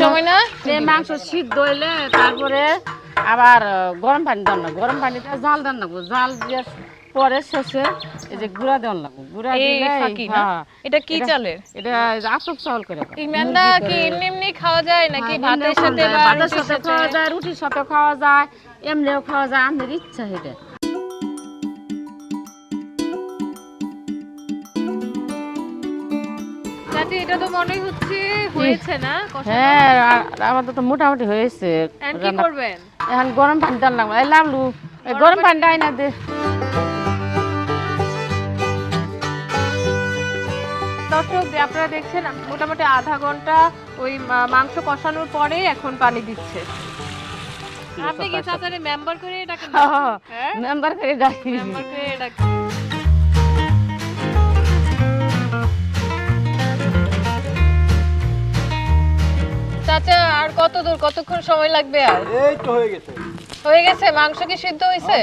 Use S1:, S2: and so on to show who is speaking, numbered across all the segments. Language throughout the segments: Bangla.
S1: সময় না?
S2: মাংস সিদ্ধ হইলে তারপরে আবার গরম পানি দেন না গরম পানিতে জাল দেন না জাল দিয়ে পরে শেষে এই যে গুঁড়া দেন লাগবো। গুঁড়া দিলে হ্যাঁ,
S1: এটা কি চালের?
S2: এটা আতপ চাউল করে।
S1: এই মেন্দা কি এমনি এমনি খাওয়া যায় নাকি?
S2: হ্যাঁ,
S1: ভাতের সাথে
S2: খাওয়া যায়, ভাতের সাথে খাওয়া যায় রুটির সাথে খাওয়া যায় এমনিও খাওয়া যায়। আমাদের ইচ্ছা এটা
S1: চাচি এটা তো মনেই হচ্ছে হয়েছে না
S2: হ্যাঁ আমাদের তো মোটামুটি হয়েছে
S1: এখন কি করবেন?
S2: এখন গরম পানি লাগবে এই লাভলু গরম পানি দেয় না দে।
S1: দর্শক আপনারা দেখছেন মোটামুটি আধা ঘণ্টা ওই মাংস কষানোর পরে এখন পানি দিচ্ছে। আপনি কি মেম্বার করে ডাকেন? হ্যাঁ
S2: মেম্বার করে ডাকি।
S1: মেম্বার করে ডাকেন কত দূর কতক্ষণ সময় লাগবে আর?
S3: এই তো হয়ে গেছে।
S1: হয়ে গেছে? মাংস কি সিদ্ধ হয়েছে?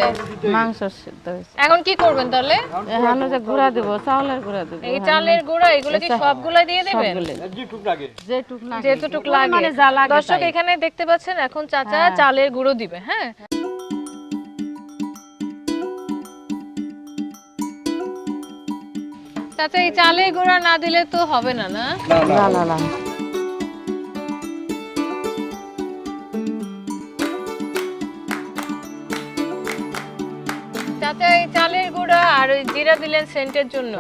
S2: মাংস সিদ্ধ হয়েছে।
S1: এখন কি করবেন তাহলে?
S2: এখন যে গুঁড়া দেবো চাউলের গুঁড়া দেবো।
S1: এই চালের গুঁড়া এগুলো কি সবগুলা দিয়ে দিবেন?
S2: সবগুলো
S3: জি টুক লাগে
S2: যেটুক লাগে।
S1: যেটুক লাগে।
S2: মানে যা লাগে
S1: দর্শক। এখানে দেখতে পাচ্ছেন এখন চাচা
S2: হ্যাঁ।
S1: চালের গুঁড়ো দিবে হ্যাঁ? চাচা এই চালের গুঁড়া না দিলে তো হবে না না?
S2: না না না।
S1: চাচা এই চালের গুঁড়া আর ওই জিরা দিলেন সেন্টের জন্য।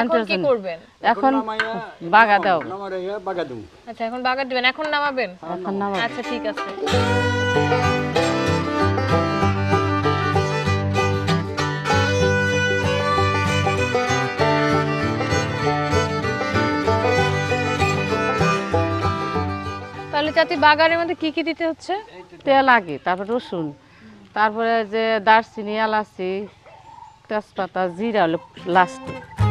S1: এখন কি করবেন?
S2: এখন বাগা দাও।
S3: নামারে বাগা দেবো
S1: আচ্ছা এখন বাগার দিবেন। এখন নামাবেন?
S2: এখন নামা
S1: আচ্ছা ঠিক আছে। তাহলে চাচি বাগারের মধ্যে কি কি দিতে হচ্ছে?
S2: তেল আগে তারপর রসুন। তারপরে যে দারচিনি এলাচি তেজপাতা জিরা হলো লাস্টে